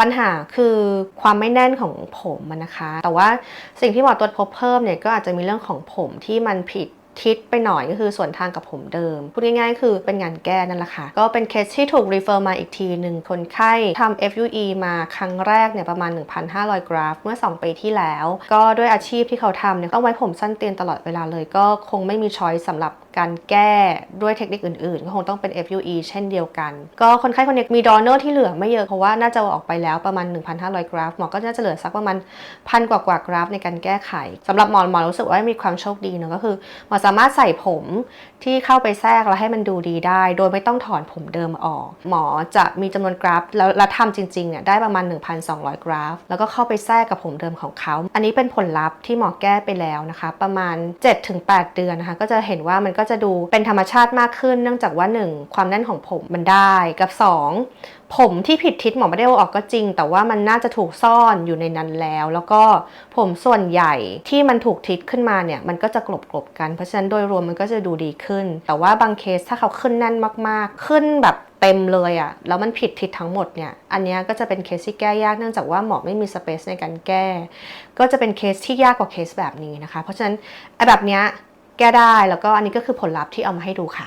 ปัญหาคือความไม่แน่นของผมนะคะ แต่ว่าสิ่งที่หมอตรวจพบเพิ่มเนี่ยก็อาจจะมีเรื่องของผมที่มันผิด ทิศไปหน่อยก็คือส่วนทางกับผมเดิม พูดง่ายๆ คือเป็นงานแก้นั่นแหละค่ะ ก็เป็นเคสที่ถูกรีเฟอร์มาอีกทีหนึ่งคนไข้ทำ FUE มาครั้งแรกเนี่ยประมาณ 1,500 กราฟ เมื่อ 2 ปีที่แล้ว ก็ด้วยอาชีพที่เขาทำเนี่ยต้องไว้ผมสั้นเตียนตลอดเวลาเลย ก็คงไม่มีช้อยสำหรับการแก้ด้วยเทคนิคอื่นๆ ก็คงต้องเป็น FUE เช่นเดียวกัน ก็คนไข้คนนี้มีดอนเนอร์ที่เหลือไม่เยอะเพราะว่าน่าจะออกไปแล้วประมาณ 1,500 กราฟหมอก็น่าจะเหลือสักประมาณพันกว่ากว่ากราฟในการแก้ไขสำหรับหมอหมอรู้สึกว่ามีความโชคดีเนอะก็คือหมอสามารถใส่ผมที่เข้าไปแทรกแล้วให้มันดูดีได้ โดยไม่ต้องถอนผมเดิมออก หมอจะมีจำนวนกราฟ แล้วล้วทำจริงๆเนี่ยได้ประมาณ 1,200 กราฟ แล้วก็เข้าไปแทรกกับผมเดิมของเขา อันนี้เป็นผลลัพธ์ที่หมอแก้ไปแล้วนะคะ ประมาณ 7-8 เดือนนะคะ ก็จะเห็นว่ามันก็จะดูเป็นธรรมชาติมากขึ้น เนื่องจากว่า 1 ความแน่นของผมมันได้กับ 2 ผมที่ผิดทิศหมอไม่ได้เอาออกก็จริง แต่ว่ามันน่าจะถูกซ่อนอยู่ในนั้นแล้ว แล้วก็ผมส่วนใหญ่ที่มันถูกทิศขึ้นมาเนี่ย มันก็จะกลบกลบๆกัน เพราะฉะนั้นโดยรวมมันก็จะดูดีขึ้น แต่ว่าบางเคสถ้าเขาขึ้นแน่นมากๆ ขึ้นแบบเต็มเลยอะ่ะแล้วมันผิดทิศทั้งหมดเนี่ย อันนี้ก็จะเป็นเคสที่แก้ยากเนื่องจากว่าหมอไม่มีสเปซในการแก้ ก็จะเป็นเคสที่ยากกว่าเคสแบบนี้นะคะ เพราะฉะนั้นไอ้แบบเนี้ยแก้ได้แล้วก็อันนี้ก็คือผลลัพธ์ที่เอามาให้ดูค่ะ